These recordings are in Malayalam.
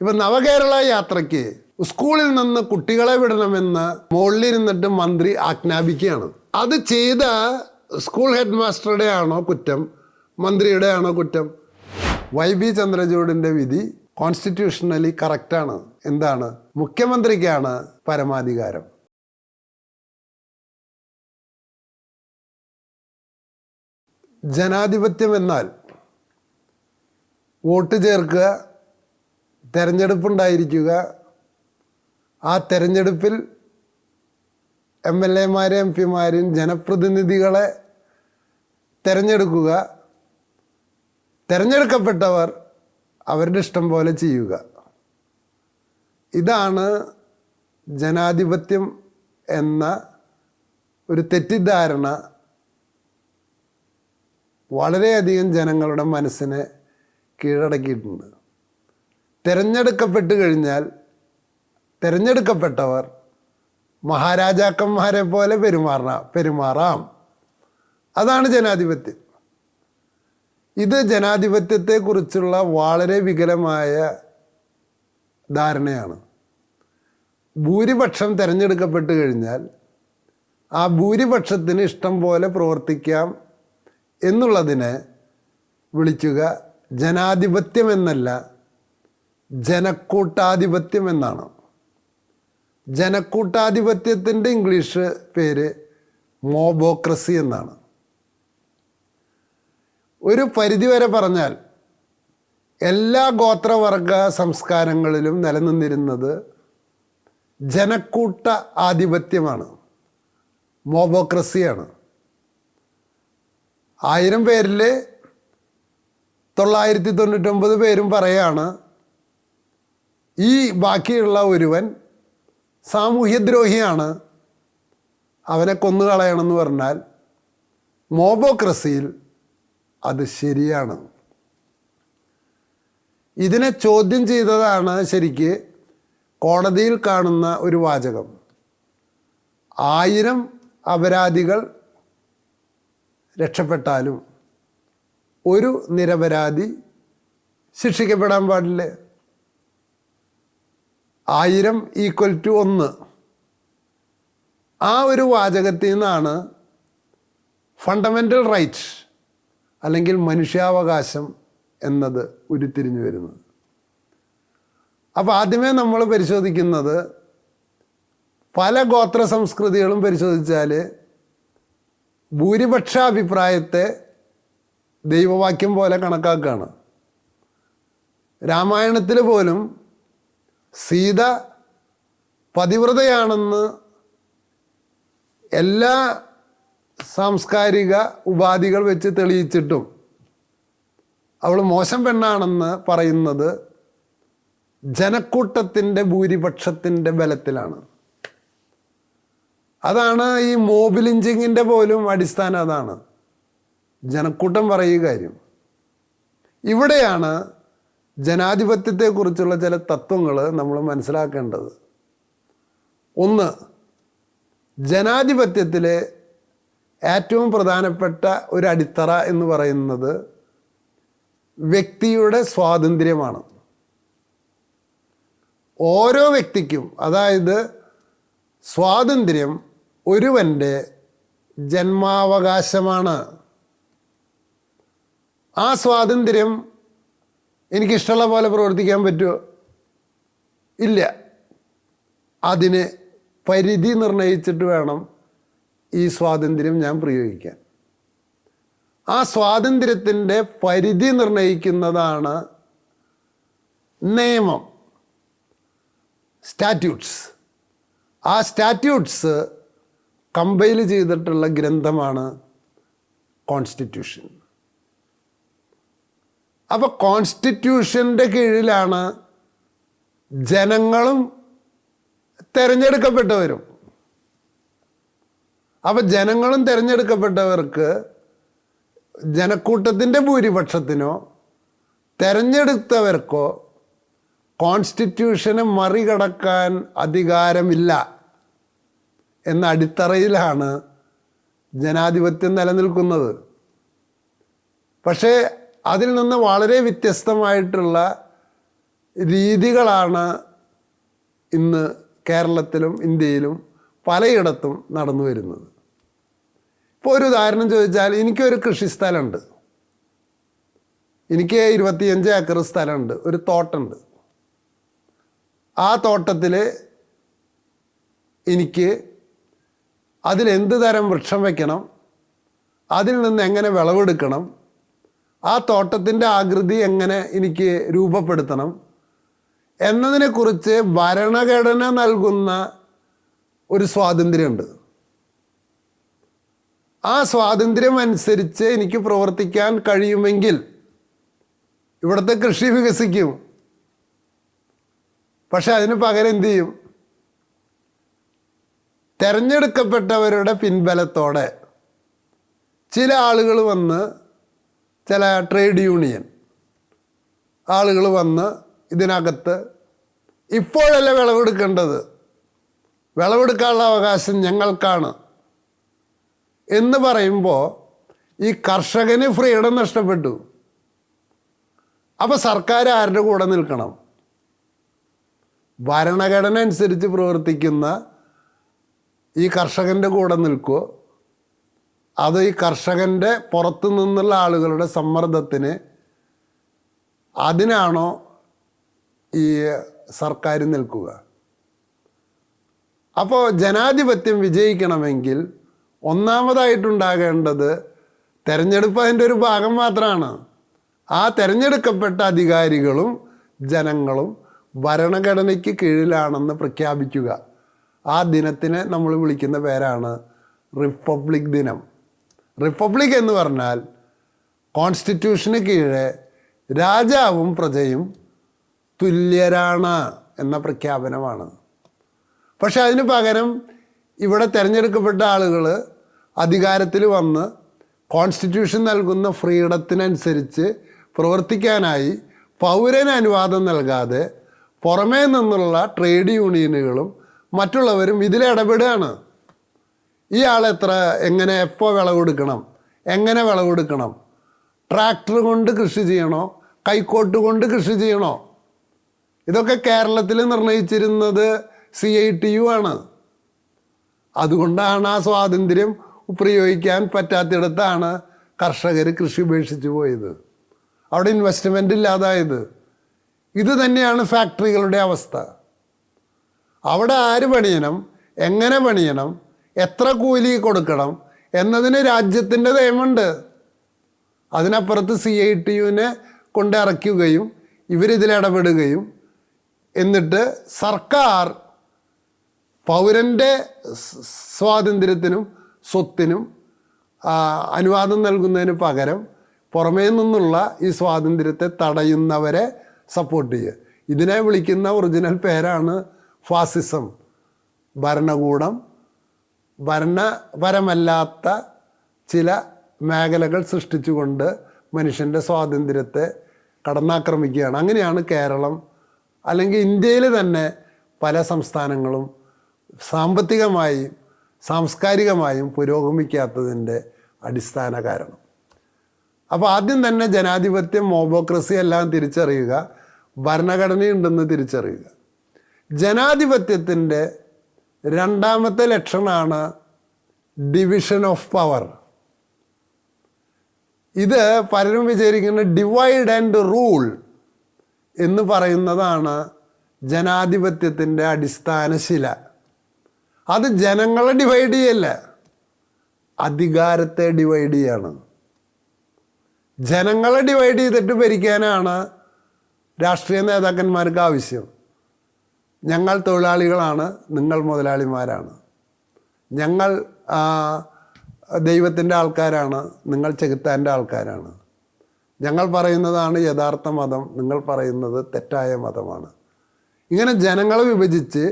ഇപ്പം നവകേരള യാത്രയ്ക്ക് സ്കൂളിൽ നിന്ന് കുട്ടികളെ വിടണമെന്ന് മുകളിലിരുന്നിട്ട് മന്ത്രി ആജ്ഞാപിക്കുകയാണ്. അത് ചെയ്ത സ്കൂൾ ഹെഡ് മാസ്റ്ററുടെ ആണോ കുറ്റം? മന്ത്രിയുടെ ആണോ കുറ്റം? വൈ ബി ചന്ദ്രചൂഡിന്റെ വിധി കോൺസ്റ്റിറ്റ്യൂഷണലി കറക്റ്റാണ് എന്താണ്? മുഖ്യമന്ത്രിക്കാണ് പരമാധികാരം. ജനാധിപത്യം എന്നാൽ വോട്ട് ചേർക്കുക തെരഞ്ഞെടുപ്പുണ്ടായിരിക്കുക. ആ തെരഞ്ഞെടുപ്പിൽ എം എൽ എമാരെ എം പിമാരും ജനപ്രതിനിധികളെ തിരഞ്ഞെടുക്കുക. തിരഞ്ഞെടുക്കപ്പെട്ടവർ അവരുടെ ഇഷ്ടം പോലെ ചെയ്യുക. ഇതാണ് ജനാധിപത്യം എന്ന ഒരു തെറ്റിദ്ധാരണ വളരെയധികം ജനങ്ങളുടെ മനസ്സിനെ കീഴടക്കിയിട്ടുണ്ട്. തിരഞ്ഞെടുക്കപ്പെട്ട് കഴിഞ്ഞാൽ തിരഞ്ഞെടുക്കപ്പെട്ടവർ മഹാരാജാക്കന്മാരെ പോലെ പെരുമാറണ പെരുമാറാം. അതാണ് ജനാധിപത്യം. ഇത് ജനാധിപത്യത്തെക്കുറിച്ചുള്ള വളരെ വികലമായ ധാരണയാണ്. ഭൂരിപക്ഷം തിരഞ്ഞെടുക്കപ്പെട്ട് കഴിഞ്ഞാൽ ആ ഭൂരിപക്ഷത്തിന് ഇഷ്ടം പോലെ പ്രവർത്തിക്കാം എന്നുള്ളതിനെ വിളിക്കുക ജനാധിപത്യം എന്നല്ല ജനക്കൂട്ടാധിപത്യം എന്നാണ് ജനക്കൂട്ടാധിപത്യത്തിന്റെ ഇംഗ്ലീഷ് പേര് മോബോക്രസി എന്നാണ്. ഒരു പരിധിവരെ പറഞ്ഞാൽ എല്ലാ ഗോത്രവർഗ സംസ്കാരങ്ങളിലും നിലനിന്നിരുന്നത് ജനക്കൂട്ട ആധിപത്യമാണ്. മോബോക്രസിയാണ്. ആയിരം പേരിൽ തൊള്ളായിരത്തി തൊണ്ണൂറ്റൊമ്പത് പേരും പറയാണ് ഈ ബാക്കിയുള്ള ഒരുവൻ സാമൂഹ്യദ്രോഹിയാണ്. അവനെ കൊന്നുകളയണമെന്ന് പറഞ്ഞാൽ മോബോക്രസിയിൽ അത് ശരിയാണ്. ഇതിനെ ചോദ്യം ചെയ്തതാണ് ശരിക്ക് കോടതിയിൽ കാണുന്ന ഒരു വാചകം. ആയിരം അപരാധികൾ രക്ഷപ്പെട്ടാലും ഒരു നിരപരാധി ശിക്ഷിക്കപ്പെടാൻ പാടില്ലേ? ആയിരം ഈക്വൽ ടു ഒന്ന്. ആ ഒരു വാചകത്തിൽ നിന്നാണ് ഫണ്ടമെന്റൽ റൈറ്റ് അല്ലെങ്കിൽ മനുഷ്യാവകാശം എന്നത് ഉരുത്തിരിഞ്ഞു വരുന്നത്. അപ്പോൾ ആദ്യമേ നമ്മൾ പരിശോധിക്കുന്നത് പല ഗോത്ര സംസ്കൃതികളും പരിശോധിച്ചാൽ ഭൂരിപക്ഷ അഭിപ്രായത്തെ ദൈവവാക്യം പോലെ കണക്കാക്കുകയാണ്. രാമായണത്തിൽ പോലും സീത പതിവ്രതയാണെന്ന് എല്ലാ സാംസ്കാരിക ഉപാധികൾ വെച്ച് തെളിയിച്ചിട്ടും അവൾ മോശം പെണ്ണാണെന്ന് പറയുന്നത് ജനക്കൂട്ടത്തിന്റെ ഭൂരിപക്ഷത്തിന്റെ ബലത്തിലാണ്. അതാണ് ഈ മോബിലിഞ്ചിങ്ങിന്റെ പോലും അടിസ്ഥാനം അതാണ്. ജനക്കൂട്ടം പറയുക കാര്യം. ഇവിടെയാണ് ജനാധിപത്യത്തെക്കുറിച്ചുള്ള ചില തത്വങ്ങൾ നമ്മൾ മനസ്സിലാക്കേണ്ടത്. ഒന്ന് ജനാധിപത്യത്തിലെ ഏറ്റവും പ്രധാനപ്പെട്ട ഒരു അടിത്തറ എന്ന് പറയുന്നത് വ്യക്തിയുടെ സ്വാതന്ത്ര്യമാണ്. ഓരോ വ്യക്തിക്കും അതായത് സ്വാതന്ത്ര്യം ഒരുവന്റെ ജന്മാവകാശമാണ്. ആ സ്വാതന്ത്ര്യം എനിക്കിഷ്ടമുള്ള പോലെ പ്രവർത്തിക്കാൻ പറ്റുമോ? ഇല്ല. അതിന് പരിധി നിർണയിച്ചിട്ട് വേണം ഈ സ്വാതന്ത്ര്യം ഞാൻ പ്രയോഗിക്കാൻ. ആ സ്വാതന്ത്ര്യത്തിന്റെ പരിധി നിർണയിക്കുന്നതാണ് നിയമം. സ്റ്റാറ്റ്യൂട്ട്സ്. ആ സ്റ്റാറ്റ്യൂട്ട്സ് കമ്പൈൽ ചെയ്തിട്ടുള്ള ഗ്രന്ഥമാണ് കോൺസ്റ്റിറ്റ്യൂഷൻ. അപ്പോൾ കോൺസ്റ്റിറ്റ്യൂഷന്റെ കീഴിലാണ് ജനങ്ങളും തിരഞ്ഞെടുക്കപ്പെട്ടവരും അപ്പോൾ ജനങ്ങളും തിരഞ്ഞെടുക്കപ്പെട്ടവർക്ക് ജനക്കൂട്ടത്തിന്റെ ഭൂരിപക്ഷത്തിനോ തിരഞ്ഞെടുത്തവർക്കോ കോൺസ്റ്റിറ്റ്യൂഷനെ മറികടക്കാൻ അധികാരമില്ല എന്ന അടിത്തറയിലാണ് ജനാധിപത്യം നിലനിൽക്കുന്നത്. പക്ഷേ അതിൽ നിന്ന് വളരെ വ്യത്യസ്തമായിട്ടുള്ള രീതികളാണ് ഇന്ന് കേരളത്തിലും ഇന്ത്യയിലും പലയിടത്തും നടന്നു വരുന്നത്. ഇപ്പോൾ ഒരു ഉദാഹരണം ചോദിച്ചാൽ എനിക്കൊരു കൃഷിസ്ഥലമുണ്ട് എനിക്ക് ഇരുപത്തിയഞ്ച് ഏക്കർ സ്ഥലമുണ്ട്. ഒരു തോട്ടമുണ്ട്. ആ തോട്ടത്തിൽ എനിക്ക് അതിലെന്ത് തരം വൃക്ഷം വയ്ക്കണം അതിൽ നിന്ന് എങ്ങനെ വിളവെടുക്കണം? ആ തോട്ടത്തിന്റെ ആകൃതി എങ്ങനെ എനിക്ക് രൂപപ്പെടുത്തണം എന്നതിനെക്കുറിച്ച് ഭരണഘടന നൽകുന്ന ഒരു സ്വാതന്ത്ര്യമുണ്ട്. ആ സ്വാതന്ത്ര്യം അനുസരിച്ച് എനിക്ക് പ്രവർത്തിക്കാൻ കഴിയുമെങ്കിൽ ഇവിടുത്തെ കൃഷി വികസിക്കും. പക്ഷെ അതിന് പകരം എന്തു ചെയ്യും? തെരഞ്ഞെടുക്കപ്പെട്ടവരുടെ പിൻബലത്തോടെ ചില ആളുകൾ വന്ന് ചില ട്രേഡ് യൂണിയൻ ആളുകൾ വന്ന് ഇതിനകത്ത് ഇപ്പോഴല്ല വിളവെടുക്കേണ്ടത്? വിളവെടുക്കാനുള്ള അവകാശം ഞങ്ങൾക്കാണ്. എന്ന് പറയുമ്പോൾ ഈ കർഷകന് ഫ്രീഡം നഷ്ടപ്പെട്ടു. അപ്പോൾ സർക്കാർ ആരുടെ കൂടെ നിൽക്കണം? ഭരണഘടന അനുസരിച്ച് പ്രവർത്തിക്കുന്ന ഈ കർഷകന്റെ കൂടെ നിൽക്കുമോ അത് ഈ കർഷകന്റെ പുറത്തു നിന്നുള്ള ആളുകളുടെ സമ്മർദ്ദത്തിന് അതിനാണോ ഈ സർക്കാർ നിൽക്കുക? അപ്പോൾ ജനാധിപത്യം വിജയിക്കണമെങ്കിൽ ഒന്നാമതായിട്ടുണ്ടാകേണ്ടത് തെരഞ്ഞെടുപ്പ് അതിന്റെ ഒരു ഭാഗം മാത്രമാണ്. ആ തിരഞ്ഞെടുക്കപ്പെട്ട അധികാരികളും ജനങ്ങളും ഭരണഘടനയ്ക്ക് കീഴിലാണെന്ന് പ്രഖ്യാപിക്കുക. ആ ദിനത്തിനെ നമ്മൾ വിളിക്കുന്ന പേരാണ് റിപ്പബ്ലിക് ദിനം. റിപ്പബ്ലിക് എന്ന് പറഞ്ഞാൽ കോൺസ്റ്റിറ്റ്യൂഷന് കീഴെ രാജാവും പ്രജയും തുല്യരാണ് എന്ന പ്രഖ്യാപനമാണ്. പക്ഷെ അതിന് പകരം ഇവിടെ തിരഞ്ഞെടുക്കപ്പെട്ട ആളുകൾ അധികാരത്തിൽ വന്ന് കോൺസ്റ്റിറ്റ്യൂഷൻ നൽകുന്ന ഫ്രീഡത്തിനനുസരിച്ച് പ്രവർത്തിക്കാനായി പൗരന് അനുവാദം നൽകാതെ പുറമേ നിന്നുള്ള ട്രേഡ് യൂണിയനുകളും മറ്റുള്ളവരും ഇതിലിടപെടുകയാണ് ഇയാൾ എത്ര എങ്ങനെ എപ്പോൾ വിളവെടുക്കണം എങ്ങനെ വിളവെടുക്കണം ട്രാക്ടർ കൊണ്ട് കൃഷി ചെയ്യണോ? കൈക്കോട്ട് കൊണ്ട് കൃഷി ചെയ്യണോ? ഇതൊക്കെ കേരളത്തിൽ നിർണയിച്ചിരുന്നത് സി ഐ ടി യു ആണ്. അതുകൊണ്ടാണ് ആ സ്വാതന്ത്ര്യം പ്രയോഗിക്കാൻ പറ്റാത്തിടത്താണ് കർഷകർ കൃഷി ഉപേക്ഷിച്ച് പോയത്. അവിടെ ഇൻവെസ്റ്റ്മെന്റ് ഇല്ലാതായത്. ഇത് തന്നെയാണ് ഫാക്ടറികളുടെ അവസ്ഥ. അവിടെ ആര് പണിയണം? എങ്ങനെ പണിയണം? എത്ര കൂലി കൊടുക്കണം എന്നതിന് രാജ്യത്തിന്റെ നിയമമുണ്ട് അതിനപ്പുറത്ത് സി ഐ ടി യുവിനെ കൊണ്ട് ഇറക്കുകയും ഇവരിതിൽ ഇടപെടുകയും എന്നിട്ട് സർക്കാർ പൗരന്റെ സ്വാതന്ത്ര്യത്തിനും സ്വത്തിനും അനുവാദം നൽകുന്നതിന് പകരം പുറമേ നിന്നുള്ള ഈ സ്വാതന്ത്ര്യത്തെ തടയുന്നവരെ സപ്പോർട്ട് ചെയ്യുക. ഇതിനെ വിളിക്കുന്ന ഒറിജിനൽ പേരാണ് ഫാസിസം. ഭരണകൂടം ഭരണപരമല്ലാത്ത ചില മേഖലകൾ സൃഷ്ടിച്ചുകൊണ്ട് മനുഷ്യന്റെ സ്വാതന്ത്ര്യത്തെ കടന്നാക്രമിക്കുകയാണ്. അങ്ങനെയാണ് കേരളം അല്ലെങ്കിൽ ഇന്ത്യയിൽ തന്നെ പല സംസ്ഥാനങ്ങളും സാമ്പത്തികമായും സാംസ്കാരികമായും പുരോഗമിക്കാത്തതിന്റെ അടിസ്ഥാന കാരണം. അപ്പോൾ ആദ്യം തന്നെ ജനാധിപത്യം മോബോക്രസി എല്ലാം തിരിച്ചറിയുക ഭരണഘടനയുണ്ടെന്ന് തിരിച്ചറിയുക. ജനാധിപത്യത്തിന്റെ രണ്ടാമത്തെ ലക്ഷണമാണ് ഡിവിഷൻ ഓഫ് പവർ ഇത് പലരും വിചാരിക്കുന്ന ഡിവൈഡ് ആൻഡ് റൂൾ എന്ന് പറയുന്നതാണ് ജനാധിപത്യത്തിന്റെ അടിസ്ഥാന ശില. അത് ജനങ്ങളെ ഡിവൈഡ് ചെയ്യല്ല അധികാരത്തെ ഡിവൈഡ് ചെയ്യാണ്. ജനങ്ങളെ ഡിവൈഡ് ചെയ്തിട്ട് ഭരിക്കാനാണ് രാഷ്ട്രീയ നേതാക്കന്മാർക്ക് ആവശ്യം. ഞങ്ങൾ തൊഴിലാളികളാണ് നിങ്ങൾ മുതലാളിമാരാണ്. ഞങ്ങൾ ദൈവത്തിന്റെ ആൾക്കാരാണ് നിങ്ങൾ ചെകുത്താന്റെ ആൾക്കാരാണ്. ഞങ്ങൾ പറയുന്നതാണ് യഥാർത്ഥ മതം നിങ്ങൾ പറയുന്നത് തെറ്റായ മതമാണ്. ഇങ്ങനെ ജനങ്ങളെ വിഭജിച്ച്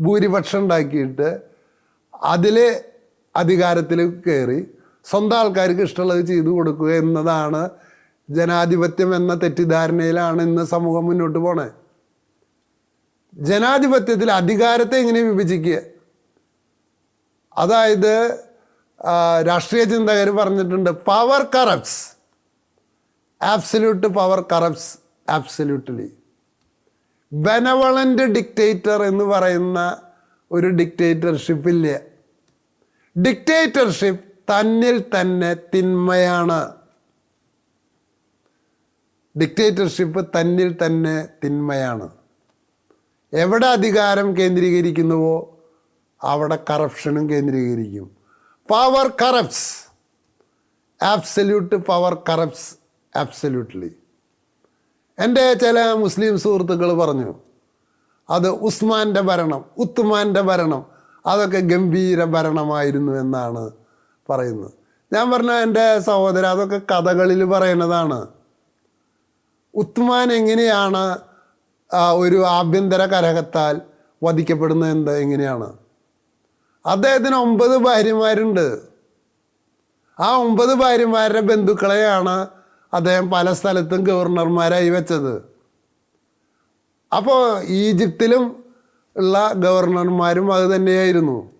ഭൂരിപക്ഷം ഉണ്ടാക്കിയിട്ട് അതിലെ അധികാരത്തിൽ കയറി സ്വന്തം ആൾക്കാർക്ക് ഇഷ്ടമുള്ളത് ചെയ്തു കൊടുക്കുക എന്നതാണ് ജനാധിപത്യം എന്ന തെറ്റിദ്ധാരണയിലാണ് ഇന്ന് സമൂഹം മുന്നോട്ട് പോണേ. ജനാധിപത്യത്തിൽ അധികാരത്തെ എങ്ങനെ വിഭജിക്കുക? അതായത് രാഷ്ട്രീയ ചിന്തകർ പറഞ്ഞിട്ടുണ്ട് power corrupts absolute power corrupts absolutely benevolent dictator എന്ന് പറയുന്ന ഒരു ഡിക്റ്റേറ്റർഷിപ്പ് ഇല്ല. ഡിക്റ്റേറ്റർഷിപ്പ് തന്നിൽ തന്നെ തിന്മയാണ്. ഡിക്റ്റേറ്റർഷിപ്പ് തന്നിൽ തന്നെ തിന്മയാണ്. എവിടെ അധികാരം കേന്ദ്രീകരിക്കുന്നുവോ അവിടെ കറപ്ഷനും കേന്ദ്രീകരിക്കും. Power corrupts absolute power corrupts absolutely എന്റെ ചില മുസ്ലിം സുഹൃത്തുക്കൾ പറഞ്ഞു അത് ഉസ്മാന്റെ ഭരണം ഉത്തുമാന്റെ ഭരണം അതൊക്കെ ഗംഭീര ഭരണമായിരുന്നു എന്നാണ് പറയുന്നത്. ഞാൻ പറഞ്ഞ എന്റെ സഹോദരൻ അതൊക്കെ കഥകളിൽ പറയുന്നതാണ്. ഉത്മാൻ എങ്ങനെയാണ് ഒരു ആഭ്യന്തര കലഹത്താൽ വധിക്കപ്പെടുന്നത് എന്ത്? എങ്ങനെയാണ്? അദ്ദേഹത്തിന് ഒമ്പത് ഭാര്യമാരുണ്ട്. ആ ഒമ്പത് ഭാര്യമാരുടെ ബന്ധുക്കളെയാണ് അദ്ദേഹം പല സ്ഥലത്തും ഗവർണർമാരായി വെച്ചത്. അപ്പോൾ ഈജിപ്തിലും ഉള്ള ഗവർണർമാരും അത് തന്നെയായിരുന്നു.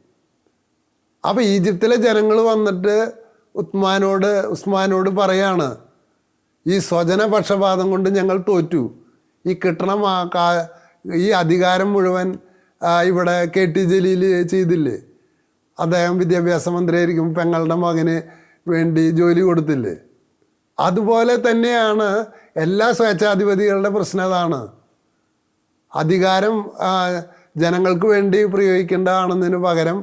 അപ്പോൾ ഈജിപ്തിലെ ജനങ്ങൾ വന്നിട്ട് ഉസ്മാനോട് ഉസ്മാനോട് പറയാണ് ഈ സ്വജന പക്ഷപാതം കൊണ്ട് ഞങ്ങൾ തോറ്റു. ഈ കിട്ടണ ഈ അധികാരം മുഴുവൻ ഇവിടെ കെ ടി ജലീൽ ചെയ്തില്ലേ? അദ്ദേഹം വിദ്യാഭ്യാസ മന്ത്രിയായിരിക്കും പെങ്ങളുടെ മകന് വേണ്ടി ജോലി കൊടുത്തില്ലേ? അതുപോലെ തന്നെയാണ് എല്ലാ സ്വേച്ഛാധിപതികളുടെ പ്രശ്നം അതാണ്. അധികാരം ജനങ്ങൾക്ക് വേണ്ടി പ്രയോഗിക്കേണ്ടതാണെന്നതിന് പകരം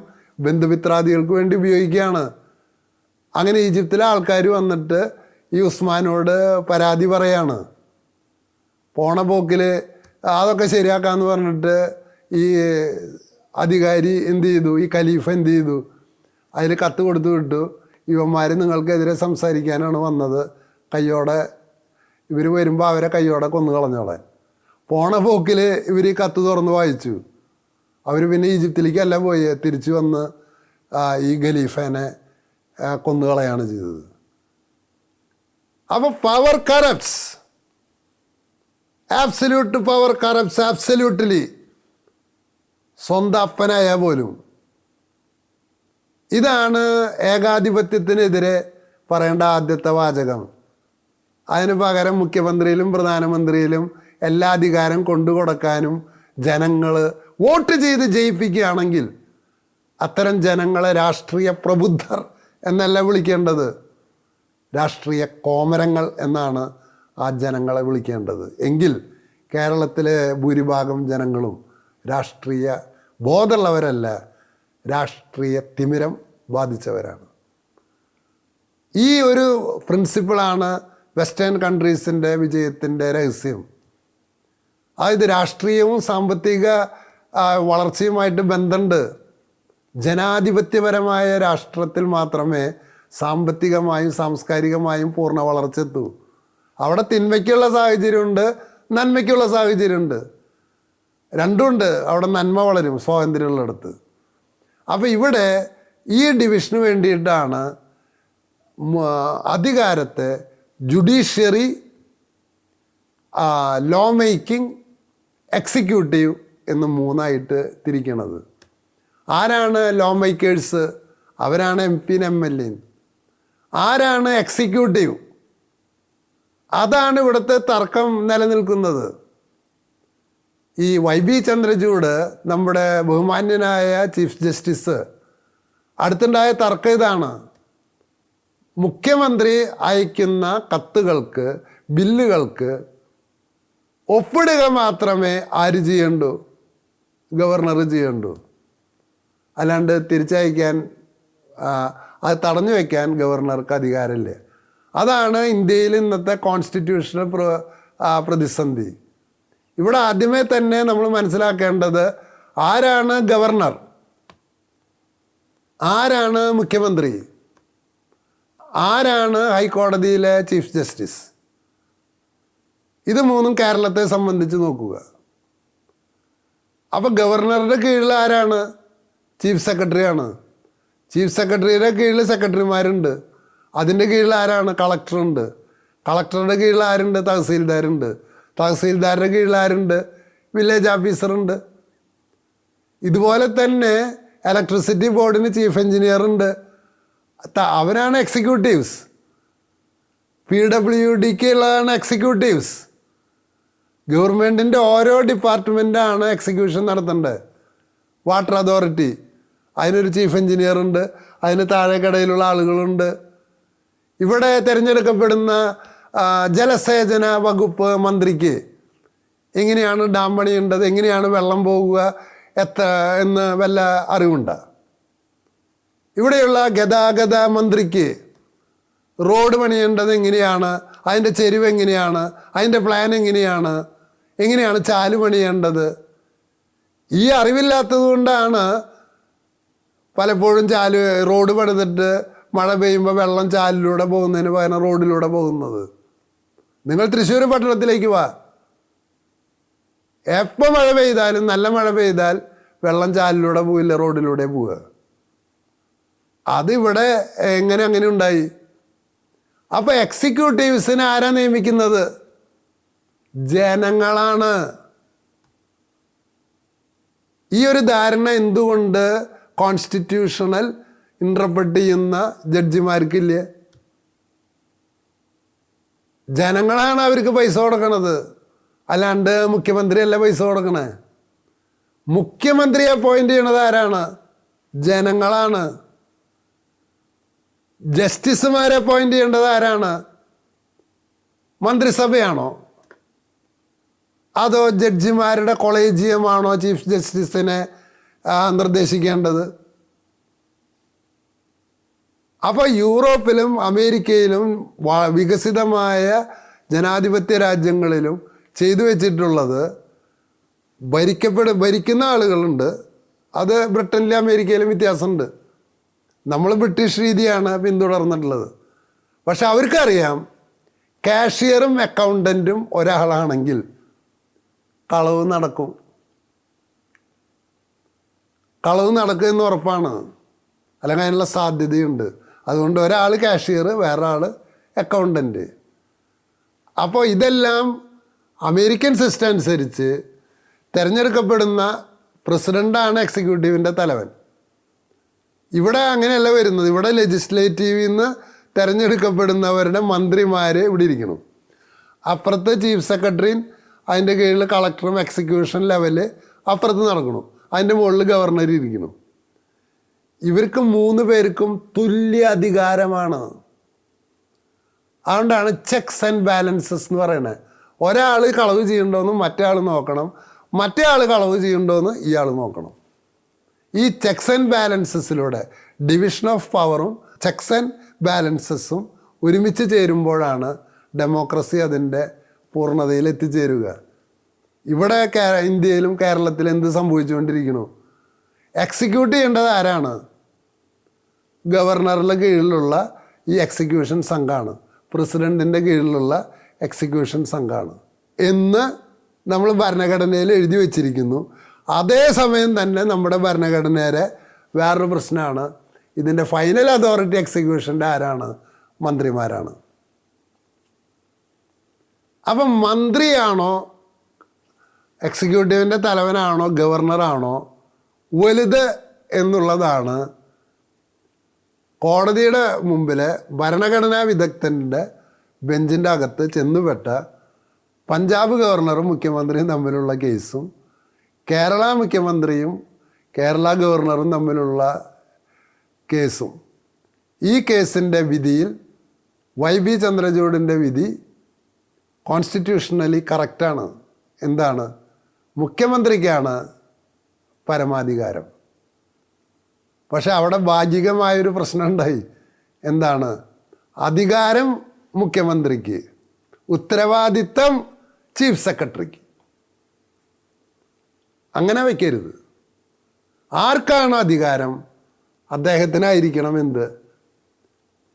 ബന്ധുമിത്രാദികൾക്ക് വേണ്ടി ഉപയോഗിക്കുകയാണ്. അങ്ങനെ ഈജിപ്തിലെ ആൾക്കാർ വന്നിട്ട് ഈ ഉസ്മാനോട് പരാതി പറയാണ്. പോണ പോക്കിൽ അതൊക്കെ ശരിയാക്കാന്ന് പറഞ്ഞിട്ട് ഈ അധികാരി എന്ത് ചെയ്തു? ഈ ഖലീഫ എന്ത് ചെയ്തു? അതിൽ കത്ത് കൊടുത്തു വിട്ടു. ഇവന്മാർ നിങ്ങൾക്കെതിരെ സംസാരിക്കാനാണ് വന്നത്. കയ്യോടെ ഇവർ വരുമ്പോൾ അവരെ കയ്യോടെ കൊന്നു കളഞ്ഞോളാൻ പോണ പോക്കിൽ ഇവർ ഈ കത്ത് തുറന്ന് വായിച്ചു. അവർ പിന്നെ ഈജിപ്തിലേക്കല്ല പോയി. തിരിച്ചു വന്ന് ഈ ഖലീഫേനെ കൊന്നുകളയാണ് ചെയ്തത്. അപ്പോൾ power corrupts absolute power corrupts absolutely സ്വന്തം അപ്പനായ പോലും. ഇതാണ് ഏകാധിപത്യത്തിനെതിരെ പറയേണ്ട ആദ്യത്തെ വാചകം. അതിന് പകരം മുഖ്യമന്ത്രിയിലും പ്രധാനമന്ത്രിയിലും എല്ലാ അധികാരം കൊണ്ടു കൊടുക്കാനും ജനങ്ങൾ വോട്ട് ചെയ്ത് ജയിപ്പിക്കുകയാണെങ്കിൽ അത്തരം ജനങ്ങളെ രാഷ്ട്രീയ പ്രബുദ്ധർ എന്നല്ല വിളിക്കേണ്ടത്. രാഷ്ട്രീയ കോമരങ്ങൾ എന്നാണ് ആ ജനങ്ങളെ വിളിക്കേണ്ടത്. എങ്കിൽ കേരളത്തിലെ ഭൂരിഭാഗം ജനങ്ങളും രാഷ്ട്രീയ ബോധമുള്ളവരല്ല രാഷ്ട്രീയ തിമിരം ബാധിച്ചവരാണ്. ഈ ഒരു പ്രിൻസിപ്പിളാണ് വെസ്റ്റേൺ കൺട്രീസിന്റെ വിജയത്തിന്റെ രഹസ്യം. അതായത് രാഷ്ട്രീയവും സാമ്പത്തിക വളർച്ചയുമായിട്ട് ബന്ധമുണ്ട്. ജനാധിപത്യപരമായ രാഷ്ട്രത്തിൽ മാത്രമേ സാമ്പത്തികമായും സാംസ്കാരികമായും പൂർണ വളർച്ച എത്തൂ. അവിടെ തിന്മയ്ക്കുള്ള സാഹചര്യമുണ്ട് നന്മയ്ക്കുള്ള സാഹചര്യമുണ്ട്. രണ്ടുമുണ്ട്. അവിടെ നന്മ വളരും സ്വാതന്ത്ര്യമുള്ളിടത്ത്. അപ്പോൾ ഇവിടെ ഈ ഡിവിഷന് വേണ്ടിയിട്ടാണ് അധികാരത്തെ ജുഡീഷ്യറി ലോ മേക്കിംഗ് എക്സിക്യൂട്ടീവ് എന്ന് മൂന്നായിട്ട് തിരിക്കണത്. ആരാണ് ലോ മേക്കേഴ്സ് അവരാണ് M P M L A ആരാണ് എക്സിക്യൂട്ടീവ് അതാണ് ഇവിടുത്തെ തർക്കം നിലനിൽക്കുന്നത്. ഈ വൈ ബി ചന്ദ്രചൂഡ് നമ്മുടെ ബഹുമാന്യനായ ചീഫ് ജസ്റ്റിസ് അടുത്തുണ്ടായ തർക്കം ഇതാണ്. മുഖ്യമന്ത്രി അയക്കുന്ന കത്തുകൾക്ക് ബില്ലുകൾക്ക് ഒപ്പിടുക മാത്രമേ ആര് ചെയ്യണ്ടൂ? ഗവർണർ ചെയ്യണ്ടൂ. അല്ലാണ്ട് തിരിച്ചയക്കാൻ അത് തടഞ്ഞു വയ്ക്കാൻ ഗവർണർക്ക് അധികാരമില്ല. അതാണ് ഇന്ത്യയിൽ ഇന്നത്തെ കോൺസ്റ്റിറ്റ്യൂഷണൽ പ്രതിസന്ധി. ഇവിടെ ആദ്യമേ തന്നെ നമ്മൾ മനസ്സിലാക്കേണ്ടത് ആരാണ് ഗവർണർ ആരാണ് മുഖ്യമന്ത്രി? ആരാണ് ഹൈക്കോടതിയിലെ ചീഫ് ജസ്റ്റിസ് ഇത് മൂന്നും കേരളത്തെ സംബന്ധിച്ച് നോക്കുക. അപ്പോൾ ഗവർണറുടെ കീഴിൽ ആരാണ്? ചീഫ് സെക്രട്ടറിയാണ് ചീഫ് സെക്രട്ടറിയുടെ കീഴിൽ സെക്രട്ടറിമാരുണ്ട് അതിന്റെ കീഴിൽ ആരാണ്? കളക്ടറുണ്ട്. കളക്ടറുടെ കീഴിൽ ആരുണ്ട്? തഹസീൽദാരുണ്ട്. തഹസീൽദാരുടെ കീഴിൽ ആരുണ്ട്? വില്ലേജ് ഓഫീസറുണ്ട്. ഇതുപോലെ തന്നെ ഇലക്ട്രിസിറ്റി ബോർഡിന് ചീഫ് എഞ്ചിനീയർ ഉണ്ട് അവരാണ് എക്സിക്യൂട്ടീവ്സ്. പി ഡബ്ല്യു ഡിക്ക് ഉള്ളതാണ് എക്സിക്യൂട്ടീവ്സ്. ഗവൺമെന്റിന്റെ ഓരോ ഡിപ്പാർട്ട്മെന്റാണ് എക്സിക്യൂഷൻ നടത്തേണ്ടത്. Water authority. അതിനൊരു ചീഫ് എഞ്ചിനീയർ ഉണ്ട് അതിന് താഴെക്കടയിലുള്ള ആളുകളുണ്ട്. ഇവിടെ തിരഞ്ഞെടുക്കപ്പെടുന്ന ജലസേചന വകുപ്പ് മന്ത്രിക്ക് എങ്ങനെയാണ് ഡാം പണിയേണ്ടത്? എങ്ങനെയാണ് വെള്ളം പോകുക? എത്ര എന്ന് വല്ല അറിവുണ്ട്? ഇവിടെയുള്ള ഗതാഗത മന്ത്രിക്ക് റോഡ് പണിയേണ്ടത് എങ്ങനെയാണ്? അതിന്റെ ചെരിവ് എങ്ങനെയാണ്? അതിന്റെ പ്ലാൻ എങ്ങനെയാണ്? എങ്ങനെയാണ് ചാൽ പണിയേണ്ടത്? ഈ അറിവില്ലാത്തത് കൊണ്ടാണ് പലപ്പോഴും ചാൽ റോഡ് പണിതിട്ട് മഴ പെയ്യുമ്പോൾ വെള്ളം ചാലിലൂടെ പോകുന്നതിന് പകരം റോഡിലൂടെ പോകുന്നത്. നിങ്ങൾ തൃശ്ശൂർ പട്ടണത്തിലേക്ക് വാ. എപ്പോൾ മഴ പെയ്താലും നല്ല മഴ പെയ്താൽ വെള്ളം ചാലിലൂടെ പോവില്ല റോഡിലൂടെ പോവുക. അതിവിടെ എങ്ങനെ അങ്ങനെ ഉണ്ടായി? അപ്പോൾ എക്സിക്യൂട്ടീവ്സിനെ ആരാ നിയമിക്കുന്നത്? ജനങ്ങളാണ്. ഈ ഒരു ധാരണ എന്തുകൊണ്ട് കോൺസ്റ്റിറ്റ്യൂഷണൽ ഇന്റർപ്രറ്റ് ചെയ്യുന്ന ജഡ്ജിമാർക്കില്ലേ ജനങ്ങളാണ് അവർക്ക് പൈസ കൊടുക്കണത്. അല്ലാണ്ട് മുഖ്യമന്ത്രിയല്ല പൈസ കൊടുക്കണേ? മുഖ്യമന്ത്രിയെ അപ്പോയിന്റ് ചെയ്യണത് ആരാണ്? ജനങ്ങളാണ്. ജസ്റ്റിസുമാരെ അപ്പോയിന്റ് ചെയ്യേണ്ടത് ആരാണ്? മന്ത്രിസഭയാണോ? അതോ ജഡ്ജിമാരുടെ കൊളേജിയമാണോ ചീഫ് ജസ്റ്റിസിനെ നിർദ്ദേശിക്കേണ്ടത്? അപ്പോൾ യൂറോപ്പിലും അമേരിക്കയിലും വികസിതമായ ജനാധിപത്യ രാജ്യങ്ങളിലും ചെയ്തു വെച്ചിട്ടുള്ളത് ഭരിക്കപ്പെട് ഭരിക്കുന്ന ആളുകളുണ്ട്. അത് ബ്രിട്ടനിലും അമേരിക്കയിലും വ്യത്യാസമുണ്ട്. നമ്മൾ ബ്രിട്ടീഷ് രീതിയാണ് പിന്തുടർന്നിട്ടുള്ളത്. പക്ഷെ അവർക്കറിയാം കാഷ്യറും അക്കൗണ്ടന്റും ഒരാളാണെങ്കിൽ കളവ് നടക്കും. കളവ് നടക്കുമെന്ന് ഉറപ്പാണ്. അല്ലെങ്കിൽ അതിനുള്ള സാധ്യതയുണ്ട്. അതുകൊണ്ട് ഒരാൾ കാഷ്യർ വേറെ ആൾ അക്കൗണ്ടന്റ് അപ്പോൾ ഇതെല്ലാം അമേരിക്കൻ സിസ്റ്റം അനുസരിച്ച് തിരഞ്ഞെടുക്കപ്പെടുന്ന പ്രസിഡന്റാണ് എക്സിക്യൂട്ടീവിന്റെ തലവൻ. ഇവിടെ അങ്ങനെയല്ല വരുന്നത്. ഇവിടെ ലെജിസ്ലേറ്റീവിൽ നിന്ന് തിരഞ്ഞെടുക്കപ്പെടുന്നവരുടെ മന്ത്രിമാർ ഇവിടെ ഇരിക്കണം അപ്പുറത്ത് ചീഫ് സെക്രട്ടറിയും അതിന്റെ കീഴിൽ കളക്ടറും എക്സിക്യൂഷൻ ലെവൽ അപ്പുറത്ത് നടക്കണം അതിന്റെ മുകളിൽ ഗവർണർ ഇരിക്കണം ഇവർക്ക് മൂന്ന് പേർക്കും തുല്യ അധികാരമാണ്. അതുകൊണ്ടാണ് ചെക്സ് ആൻഡ് ബാലൻസസ് എന്ന് പറയുന്നത്. ഒരാൾ കളവ് ചെയ്യണ്ടോന്ന് മറ്റേ ആൾ നോക്കണം. മറ്റേ ആൾ കളവ് ചെയ്യണ്ടോന്ന് ഇയാൾ നോക്കണം. ഈ ചെക്സ് ആൻഡ് ബാലൻസസിലൂടെ ഡിവിഷൻ ഓഫ് പവറും ചെക്സ് ആൻഡ് ബാലൻസസും ഒരുമിച്ച് ചേരുമ്പോഴാണ് ഡെമോക്രസി അതിന്റെ പൂർണതയിൽ എത്തിച്ചേരുക. ഇവിടെ ഇന്ത്യയിലും കേരളത്തിലും എന്ത് സംഭവിച്ചുകൊണ്ടിരിക്കുന്നു? എക്സിക്യൂട്ട് ചെയ്യേണ്ടത് ആരാണ്? ഗവർണറുടെ കീഴിലുള്ള ഈ എക്സിക്യൂഷൻ സംഘമാണ് പ്രസിഡന്റിന്റെ കീഴിലുള്ള എക്സിക്യൂഷൻ സംഘമാണ് എന്ന് നമ്മൾ ഭരണഘടനയിൽ എഴുതി വച്ചിരിക്കുന്നു. അതേസമയം തന്നെ നമ്മുടെ ഭരണഘടനയുടെ വേറൊരു പ്രശ്നമാണ്. ഇതിന്റെ ഫൈനൽ അതോറിറ്റി എക്സിക്യൂഷന്റെ ആരാണ്? മന്ത്രിമാരാണ്. അപ്പം മന്ത്രിയാണോ? എക്സിക്യൂട്ടീവിന്റെ തലവനാണോ? ഗവർണറാണോ വലുത് എന്നുള്ളതാണ് കോടതിയുടെ മുമ്പിൽ ഭരണഘടനാ വിദഗ്ധന്റെ ബെഞ്ചിന്റെ അകത്ത് ചെന്നുപെട്ട പഞ്ചാബ് ഗവർണറും മുഖ്യമന്ത്രിയും തമ്മിലുള്ള കേസും കേരള മുഖ്യമന്ത്രിയും കേരള ഗവർണറും തമ്മിലുള്ള കേസും. ഈ കേസിന്റെ വിധിയിൽ വൈ ബി ചന്ദ്രചൂഡിന്റെ വിധി കോൺസ്റ്റിറ്റ്യൂഷണലി കറക്റ്റാണ്. എന്താണ്? മുഖ്യമന്ത്രിക്കാണ് പരമാധികാരം. പക്ഷെ അവിടെ ഭാഗികമായൊരു പ്രശ്നം ഉണ്ടായി എന്താണ്? അധികാരം മുഖ്യമന്ത്രിക്ക് ഉത്തരവാദിത്തം ചീഫ് സെക്രട്ടറിക്ക്. അങ്ങനെ വയ്ക്കരുത് ആർക്കാണ് അധികാരം? അദ്ദേഹത്തിനായിരിക്കണം എന്ത്?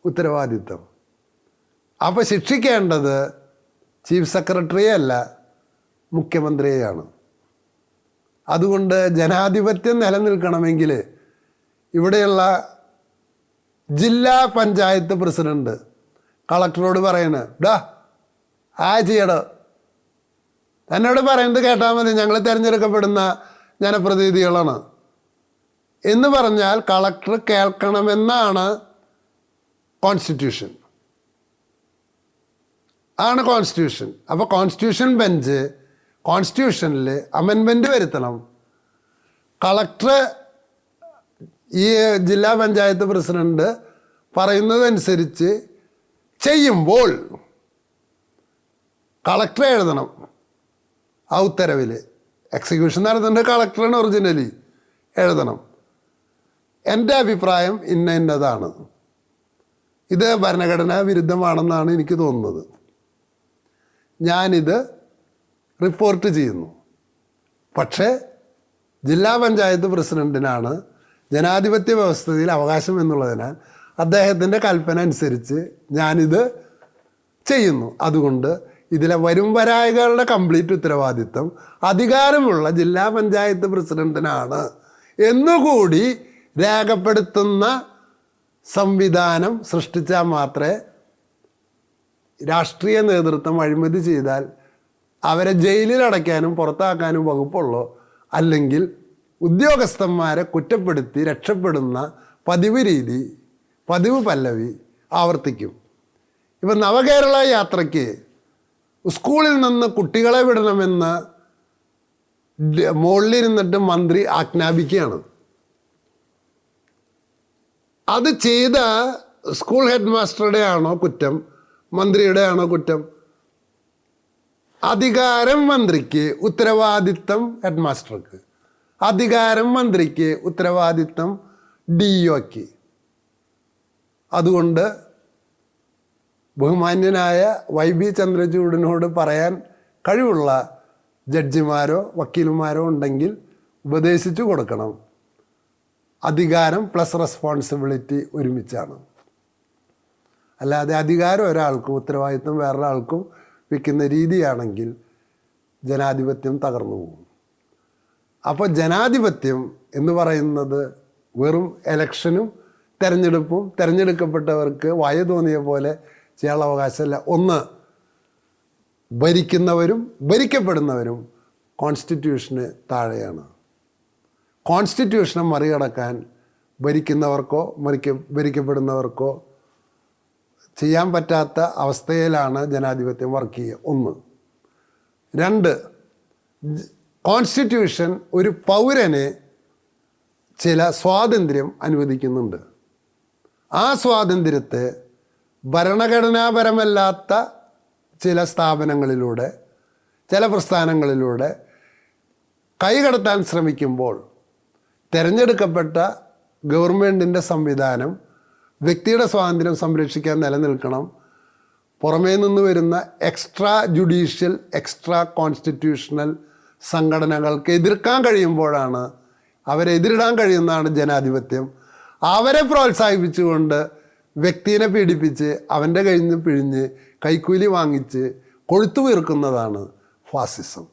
ഉത്തരവാദിത്തം. അപ്പോൾ ശിക്ഷിക്കേണ്ടത് ചീഫ് സെക്രട്ടറിയല്ല മുഖ്യമന്ത്രിയെയാണ്. അതുകൊണ്ട് ജനാധിപത്യം നിലനിൽക്കണമെങ്കിൽ ഇവിടെയുള്ള ജില്ലാ പഞ്ചായത്ത് പ്രസിഡന്റ് കളക്ടറോട് പറയണേ ഡാ ആ ചെയ്യട. എന്നോട് പറയുന്നത് കേട്ടാൽ മതി. ഞങ്ങൾ തിരഞ്ഞെടുക്കപ്പെടുന്ന ജനപ്രതിനിധികളാണ്. എന്ന് പറഞ്ഞാൽ കളക്ടർ കേൾക്കണമെന്നാണ് കോൺസ്റ്റിറ്റ്യൂഷൻ. ആണ് കോൺസ്റ്റിറ്റ്യൂഷൻ. അപ്പോൾ കോൺസ്റ്റിറ്റ്യൂഷൻ ബെഞ്ച് കോൺസ്റ്റിറ്റ്യൂഷനിൽ അമെൻമെന്റ് വരുത്തണം. കളക്ടർ ഈ ജില്ലാ പഞ്ചായത്ത് പ്രസിഡന്റ് പറയുന്നതനുസരിച്ച് ചെയ്യുമ്പോൾ കളക്ടർ എഴുതണം. ആ ഉത്തരവിൽ. എക്സിക്യൂഷൻ നടത്തേണ്ടത് കളക്ടറാണ് ഒറിജിനലി എഴുതണം. എന്റെ അഭിപ്രായം ഇന്ന ഇന്നതാണ്. ഇത് ഭരണഘടനാ വിരുദ്ധമാണെന്നാണ് എനിക്ക് തോന്നുന്നത്. ഞാനിത് റിപ്പോർട്ട് ചെയ്യുന്നു. പക്ഷേ ജില്ലാ പഞ്ചായത്ത് പ്രസിഡന്റിനാണ് ജനാധിപത്യ വ്യവസ്ഥയിൽ അവകാശം എന്നുള്ളതിനാൽ അദ്ദേഹത്തിന്റെ കൽപ്പന അനുസരിച്ച് ഞാനിത് ചെയ്യുന്നു. അതുകൊണ്ട് ഇതിലെ വരും വരായകളുടെ കംപ്ലീറ്റ് ഉത്തരവാദിത്തം അധികാരമുള്ള ജില്ലാ പഞ്ചായത്ത് പ്രസിഡന്റിനാണ് എന്നുകൂടി രേഖപ്പെടുത്തുന്ന സംവിധാനം സൃഷ്ടിച്ചാൽ മാത്രമേ രാഷ്ട്രീയ നേതൃത്വം അഴിമതി ചെയ്താൽ അവരെ ജയിലിൽ അടയ്ക്കാനും പുറത്താക്കാനും വകുപ്പുള്ളോ അല്ലെങ്കിൽ ഉദ്യോഗസ്ഥന്മാരെ കുറ്റപ്പെടുത്തി രക്ഷപ്പെടുന്ന പതിവ് രീതി പതിവ് പല്ലവി ആവർത്തിക്കും. ഇപ്പം നവകേരള യാത്രയ്ക്ക് സ്കൂളിൽ നിന്ന് കുട്ടികളെ വിടണമെന്ന് മുകളിലിരുന്നിട്ട് മന്ത്രി ആജ്ഞാപിക്കുകയാണ്. അത് ചെയ്ത സ്കൂൾ ഹെഡ് മാസ്റ്ററുടെ ആണോ കുറ്റം? മന്ത്രിയുടെ ആണോ കുറ്റം? അധികാരം മന്ത്രിക്ക് ഉത്തരവാദിത്തം ഹെഡ് മാസ്റ്റർക്ക് അധികാരം മന്ത്രിക്ക് ഉത്തരവാദിത്തം ഡി ഒക്ക് അതുകൊണ്ട് ബഹുമാന്യനായ വൈ ബി ചന്ദ്രചൂഡിനോട് പറയാൻ കഴിവുള്ള ജഡ്ജിമാരോ വക്കീലുമാരോ ഉണ്ടെങ്കിൽ ഉപദേശിച്ചു കൊടുക്കണം. അധികാരം പ്ലസ് റെസ്പോൺസിബിലിറ്റി ഒരുമിച്ചാണ്. അല്ലാതെ അധികാരം ഒരാൾക്കും ഉത്തരവാദിത്വം വേറൊരാൾക്കും വെക്കുന്ന രീതിയാണെങ്കിൽ ജനാധിപത്യം തകർന്നു പോകും. അപ്പോൾ ജനാധിപത്യം എന്ന് പറയുന്നത് വെറും എലക്ഷനും തെരഞ്ഞെടുപ്പും തിരഞ്ഞെടുക്കപ്പെട്ടവർക്ക് വയ തോന്നിയ പോലെ ചെയ്യാനുള്ള അവകാശമല്ല. ഒന്ന് ഭരിക്കുന്നവരും ഭരിക്കപ്പെടുന്നവരും കോൺസ്റ്റിറ്റ്യൂഷന് താഴെയാണ്. കോൺസ്റ്റിറ്റ്യൂഷനെ മറികടക്കാൻ ഭരിക്കുന്നവർക്കോ മറിക്ക ഭരിക്കപ്പെടുന്നവർക്കോ ചെയ്യാൻ പറ്റാത്ത അവസ്ഥയിലാണ് ജനാധിപത്യം വർക്ക് ചെയ്യുക. ഒന്ന്. രണ്ട് കോൺസ്റ്റിറ്റ്യൂഷൻ ഒരു പൗരന് ചില സ്വാതന്ത്ര്യം അനുവദിക്കുന്നുണ്ട്. ആ സ്വാതന്ത്ര്യത്തെ ഭരണഘടനാപരമല്ലാത്ത ചില സ്ഥാപനങ്ങളിലൂടെ ചില പ്രസ്ഥാനങ്ങളിലൂടെ കൈകടത്താൻ ശ്രമിക്കുമ്പോൾ തിരഞ്ഞെടുക്കപ്പെട്ട ഗവൺമെന്റിന്റെ സംവിധാനം വ്യക്തിയുടെ സ്വാതന്ത്ര്യം സംരക്ഷിക്കാൻ നിലനിൽക്കണം. പുറമേ നിന്ന് വരുന്ന എക്സ്ട്രാ ജുഡീഷ്യൽ എക്സ്ട്രാ കോൺസ്റ്റിറ്റ്യൂഷണൽ സംഘടനകൾക്ക് എതിർക്കാൻ കഴിയുമ്പോഴാണ് അവരെ എതിരിടാൻ കഴിയുന്നതാണ് ജനാധിപത്യം. അവരെ പ്രോത്സാഹിപ്പിച്ചുകൊണ്ട് വ്യക്തിനെ പീഡിപ്പിച്ച് അവന്റെ നിന്ന് പിഴിഞ്ഞ് കൈക്കൂലി വാങ്ങിച്ച് കൊഴുത്തു വീർക്കുന്നതാണ് ഫാസിസം.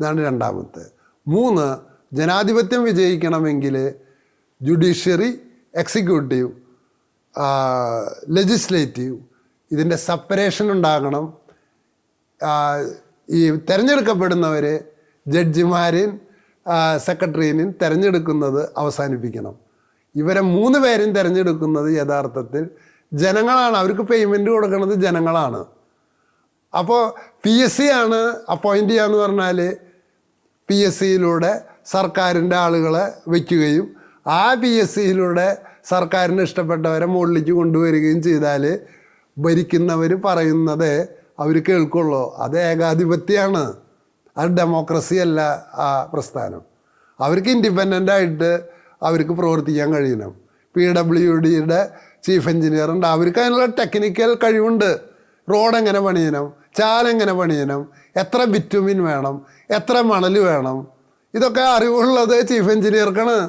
ഇതാണ് രണ്ടാമത്തെ. മൂന്ന് ജനാധിപത്യം വിജയിക്കണമെങ്കിൽ ജുഡീഷ്യറി എക്സിക്യൂട്ടീവ് ലെജിസ്ലേറ്റീവ് ഇതിന്റെ സെപ്പറേഷൻ ഉണ്ടാകണം. ഈ തിരഞ്ഞെടുക്കപ്പെടുന്നവർ ജഡ്ജിമാരെയും സെക്രട്ടറീനെയും തിരഞ്ഞെടുക്കുന്നത് അവസാനിപ്പിക്കണം. ഇവരെ മൂന്ന് പേരും തിരഞ്ഞെടുക്കുന്നത് യഥാർത്ഥത്തിൽ ജനങ്ങളാണ്. അവർക്ക് പേയ്മെന്റ് കൊടുക്കുന്നത് ജനങ്ങളാണ്. അപ്പോൾ പി എസ് സി ആണ് അപ്പോയിന്റ് ചെയ്യാന്ന് പറഞ്ഞാൽ പി എസ് സിയിലൂടെ സർക്കാരിന്റെ ആളുകളെ വയ്ക്കുകയും ആ പി എസ് സിയിലൂടെ സർക്കാരിന് ഇഷ്ടപ്പെട്ടവരെ മുകളിലേക്ക് കൊണ്ടുവരികയും ചെയ്താൽ ഭരിക്കുന്നവർ പറയുന്നത് അവർ കേൾക്കുള്ളൂ. അത് ഏകാധിപത്യമാണ്. അത് ഡെമോക്രസി അല്ല ആ പ്രസ്ഥാനം. അവർക്ക് ഇൻഡിപെൻഡന്റ് ആയിട്ട് അവർക്ക് പ്രവർത്തിക്കാൻ കഴിയണം. പി ഡബ്ല്യു ഡിയുടെ ചീഫ് എഞ്ചിനീയർ ഉണ്ട്. അവർക്ക് അതിനുള്ള ടെക്നിക്കൽ കഴിവുണ്ട്. റോഡ് എങ്ങനെ പണിയണം? ചാലെങ്ങനെ പണിയണം? എത്ര ബിറ്റുമിൻ വേണം? എത്ര മണൽ വേണം? ഇതൊക്കെ അറിവുള്ളത് ചീഫ് എഞ്ചിനീയർക്കാണ്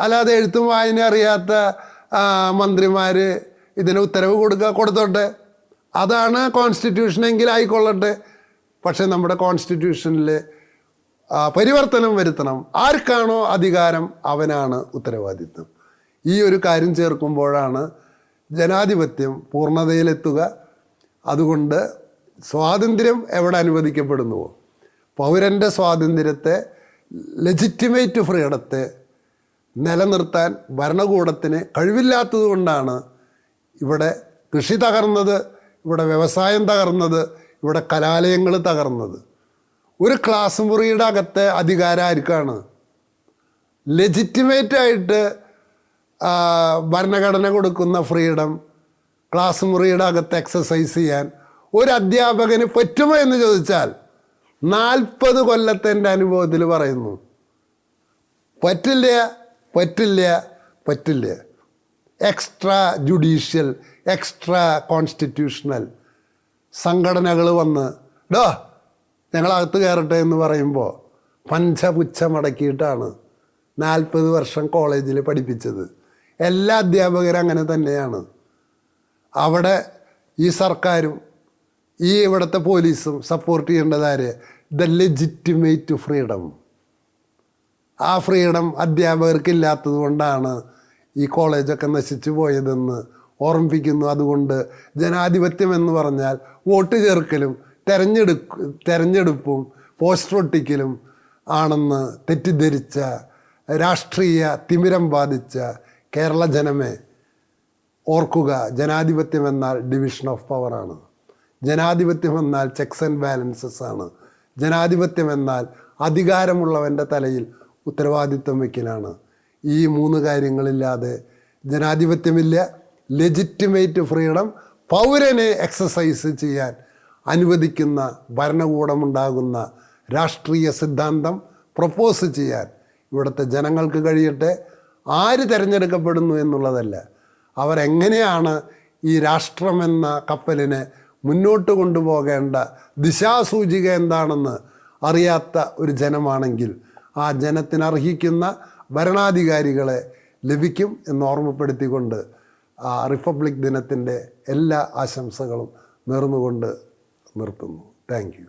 അല്ലാതെ എഴുത്തും വായന അറിയാത്ത മന്ത്രിമാർ ഇതിന് ഉത്തരവ് കൊടുക്കുക കൊടുത്തോട്ടെ. അതാണ് കോൺസ്റ്റിറ്റ്യൂഷനെങ്കിൽ ആയിക്കൊള്ളട്ടെ. പക്ഷേ നമ്മുടെ കോൺസ്റ്റിറ്റ്യൂഷനിൽ പരിവർത്തനം വരുത്തണം. ആർക്കാണോ അധികാരം അവനാണ് ഉത്തരവാദിത്വം. ഈ ഒരു കാര്യം ചേർക്കുമ്പോഴാണ് ജനാധിപത്യം പൂർണതയിലെത്തുക. അതുകൊണ്ട് സ്വാതന്ത്ര്യം എവിടെ അനുവദിക്കപ്പെടുന്നുവോ? പൗരന്റെ സ്വാതന്ത്ര്യത്തെ ലെജിറ്റിമേറ്റ് ഫ്രീഡത്തെ നിലനിർത്താൻ ഭരണകൂടത്തിന് കഴിവില്ലാത്തതുകൊണ്ടാണ് ഇവിടെ കൃഷി തകർന്നത് ഇവിടെ വ്യവസായം തകർന്നത് ഇവിടെ കലാലയങ്ങൾ തകർന്നത്. ഒരു ക്ലാസ് മുറിയുടെ അകത്തെ അധികാരം ആർക്കാണ് ലെജിറ്റിമേറ്റ് ആയിട്ട് ആ, ഭരണഘടന കൊടുക്കുന്ന ഫ്രീഡം ക്ലാസ് മുറിയുടെ അകത്ത് എക്സസൈസ് ചെയ്യാൻ ഒരു അധ്യാപകന് പറ്റുമോ എന്ന് ചോദിച്ചാൽ നാൽപ്പത് കൊല്ലത്തെ എന്റെ അനുഭവത്തിൽ പറയുന്നു. പറ്റില്ല. പറ്റില്ല പറ്റില്ല. എക്സ്ട്രാ ജുഡീഷ്യൽ എക്സ്ട്രാ കോൺസ്റ്റിറ്റ്യൂഷണൽ സംഘടനകൾ വന്ന് ഡോ ഞങ്ങളകത്ത് കയറട്ടെ എന്ന് പറയുമ്പോൾ പഞ്ചപുച്ഛമടക്കിയിട്ടാണ് നാൽപ്പത് വർഷം കോളേജിൽ പഠിപ്പിച്ചത്. എല്ലാ അധ്യാപകരും അങ്ങനെ തന്നെയാണ്. അവിടെ ഈ സർക്കാരും ഈ ഇവിടുത്തെ പോലീസും സപ്പോർട്ട് ചെയ്യേണ്ടതാര്? ദ ലെജിറ്റിമേറ്റ് ഫ്രീഡം ആ ഫ്രീഡം അധ്യാപകർക്കില്ലാത്തത് കൊണ്ടാണ് ഈ കോളേജൊക്കെ നശിച്ചു പോയതെന്ന് ഓർമ്മിപ്പിക്കുന്നു. അതുകൊണ്ട് ജനാധിപത്യം എന്ന് പറഞ്ഞാൽ വോട്ട് ചേർക്കലും തെരഞ്ഞെടുപ്പ് തെരഞ്ഞെടുപ്പും പോസ്റ്റർ ഒട്ടിക്കലും ആണെന്ന് തെറ്റിദ്ധരിച്ച രാഷ്ട്രീയ തിമിരം ബാധിച്ച കേരള ജനമേ ഓർക്കുക ജനാധിപത്യം എന്നാൽ ഡിവിഷൻ ഓഫ് പവറാണ്. ജനാധിപത്യം എന്നാൽ ചെക്സ് ആൻഡ് ബാലൻസസ് ആണ്. ജനാധിപത്യം എന്നാൽ അധികാരമുള്ളവന്റെ തലയിൽ ഉത്തരവാദിത്വം വയ്ക്കലാണ്. ഈ മൂന്ന് കാര്യങ്ങളില്ലാതെ ജനാധിപത്യമില്ല ലെജിറ്റിമേറ്റ് ഫ്രീഡം പൗരനെ എക്സസൈസ് ചെയ്യാൻ അനുവദിക്കുന്ന ഭരണകൂടമുണ്ടാകുന്ന രാഷ്ട്രീയ സിദ്ധാന്തം പ്രപ്പോസ് ചെയ്യാൻ ഇവിടുത്തെ ജനങ്ങൾക്ക് കഴിയട്ടെ. ആര് തിരഞ്ഞെടുക്കപ്പെടുന്നു എന്നുള്ളതല്ല അവരെങ്ങനെയാണ് ഈ രാഷ്ട്രമെന്ന കപ്പലിനെ മുന്നോട്ട് കൊണ്ടുപോകേണ്ട ദിശാസൂചിക എന്താണെന്ന് അറിയാത്ത ഒരു ജനമാണെങ്കിൽ ആ ജനത്തിന് അർഹിക്കുന്ന ഭരണാധികാരികളെ ലഭിക്കും എന്ന് ഓർമ്മപ്പെടുത്തിക്കൊണ്ട് ആ റിപ്പബ്ലിക് ദിനത്തിന്റെ എല്ലാ ആശംസകളും നേർന്നുകൊണ്ട് നിർത്തുന്നു. താങ്ക്